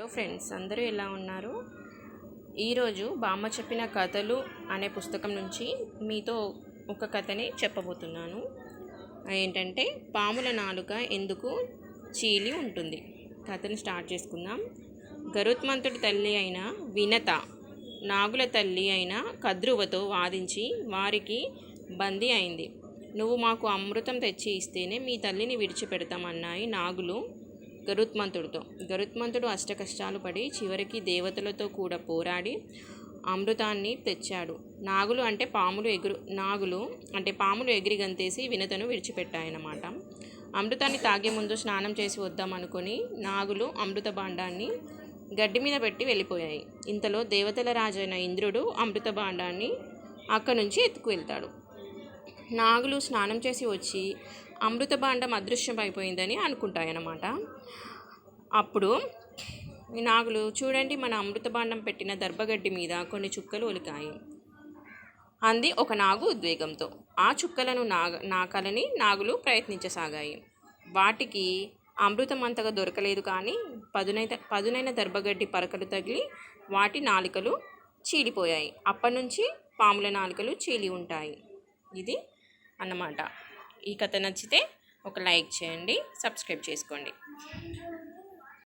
Hello friends అందరూ ఎలా ఉన్నారు? ఈరోజు బామ్మ చెప్పిన కథలు అనే పుస్తకం నుంచి మీతో ఒక కథని చెప్పబోతున్నాను. ఏంటంటే పాముల నాలుక ఎందుకు చీలి ఉంటుంది? కథను స్టార్ట్ చేసుకుందాం. గరుత్మంతుడి తల్లి అయిన వినత నాగుల తల్లి అయిన కద్రువతో వాదించి వారికి బందీ అయింది. నువ్వు మాకు అమృతం తెచ్చి ఇస్తేనే మీ తల్లిని విడిచిపెడతామన్నాయి నాగులు. గరుత్మంతుడితో. గరుత్మంతుడు అష్టకష్టాలు పడి చివరికి దేవతలతో కూడా పోరాడి అమృతాన్ని తెచ్చాడు. నాగులు అంటే పాములు ఎగురు నాగులు అంటే పాములు ఎగిరి గంతేసి వినతను విడిచిపెట్టాయన్నమాట. అమృతాన్ని తాగే ముందు స్నానం చేసి వద్దాం అనుకొని నాగులు అమృత భాండాన్ని గడ్డి మీద పెట్టి వెళ్ళిపోయాయి. ఇంతలో దేవతల రాజైన ఇంద్రుడు అమృత భాండాన్ని అక్కడి నుంచి ఎత్తుకు వెళ్తాడు. నాగులు స్నానం చేసి వచ్చి అమృత భాండం అదృశ్యమైపోయిందని అనుకుంటాయన్నమాట. అప్పుడు ఈ నాగులు చూడండి మన అమృత భాండం పెట్టిన దర్భగడ్డి మీద కొన్ని చుక్కలు ఒలికాయి. అంది ఒక నాగు ఉద్వేగంతో. ఆ చుక్కలను నాగ నాకలని నాగులు ప్రయత్నించసాగాయి. వాటికి అమృతం అంతగా దొరకలేదు కానీ పదునైన పదునైన దర్భగడ్డి పరకలు తగిలి వాటి నాలుకలు చీలిపోయాయి. అప్పటి నుంచి పాముల నాలుకలు చీలి ఉంటాయి. ఇది అన్నమాట. ఈ కథ నచ్చితే ఒక లైక్ చేయండి సబ్స్క్రైబ్ చేసుకోండి.